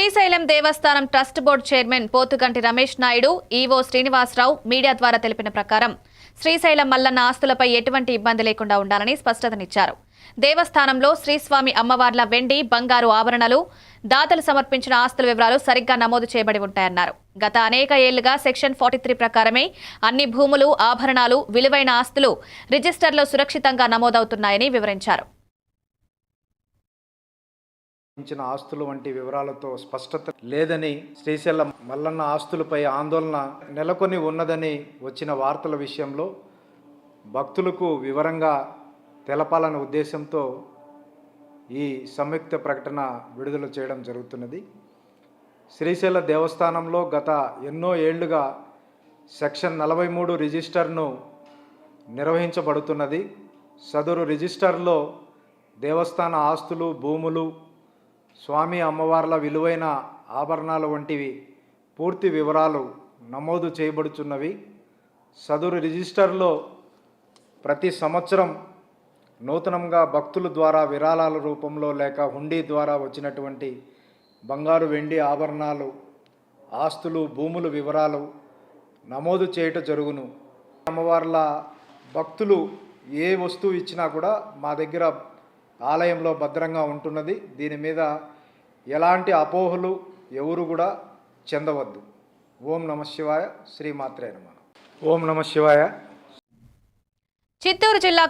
శ్రీశైలం దేవస్థానం trust board chairman Pothuganti Ramesh Naidu EO Srinivasarao media ద్వారా తెలిపిన ప్రకారం శ్రీశైలం మల్లన్న ఆస్తులపై ఎటువంటి ఇబ్బంది లేకుండా ఉండాలని స్పష్టతనిచ్చారు. దేవస్థానంలో శ్రీస్వామి అమ్మవార్ల వెండి బంగారు ఆభరణాలు దాతలు సమర్పించిన ఆస్తుల వివరాలు సరిగ్గా నమోదు చేయబడి ఉంటాయన్నారు. గత అనేక ఏళ్ళుగా సెక్షన్ ఫార్టీ త్రీ ప్రకారమే అన్ని భూములు ఆభరణాలు విలువైన ఆస్తులు రిజిస్టర్లో సురక్షితంగా నమోదవుతున్నాయని వివరించారు. ఇచ్చిన ఆస్తులు వంటి వివరాలతో స్పష్టత లేదని శ్రీశైలం మల్లన్న ఆస్తులపై ఆందోళన నెలకొని ఉన్నదని వచ్చిన వార్తల విషయంలో భక్తులకు వివరంగా తెలపాలన్న ఉద్దేశంతో ఈ సంయుక్త ప్రకటన విడుదల చేయడం జరుగుతున్నది. శ్రీశైల దేవస్థానంలో గత ఎన్నో ఏళ్ళుగా సెక్షన్ నలభై మూడు రిజిస్టర్ను నిర్వహించబడుతున్నది. సదరు రిజిస్టర్లో దేవస్థాన ఆస్తులు భూములు స్వామి అమ్మవార్ల విలువైన ఆభరణాలు వంటివి పూర్తి వివరాలు నమోదు చేయబడుచున్నవి. సదరు రిజిస్టర్లో ప్రతి సంవత్సరం నూతనంగా భక్తుల ద్వారా విరాళాల రూపంలో లేక హుండీ ద్వారా వచ్చినటువంటి బంగారు వెండి ఆభరణాలు ఆస్తులు భూముల వివరాలు నమోదు చేయట జరుగును. అమ్మవార్ల భక్తులు ఏ వస్తువు ఇచ్చినా కూడా మా దగ్గర ఆలయంలో భద్రంగా ఉంటున్నది. దీని మీద ఎలాంటి అపోహలు ఎవరు కూడా చెందవద్దు. ఓం నమ శివాయ. శ్రీమాత్రే నమ. ఓం నమ శివాయ. చిత్తూరు జిల్లాకు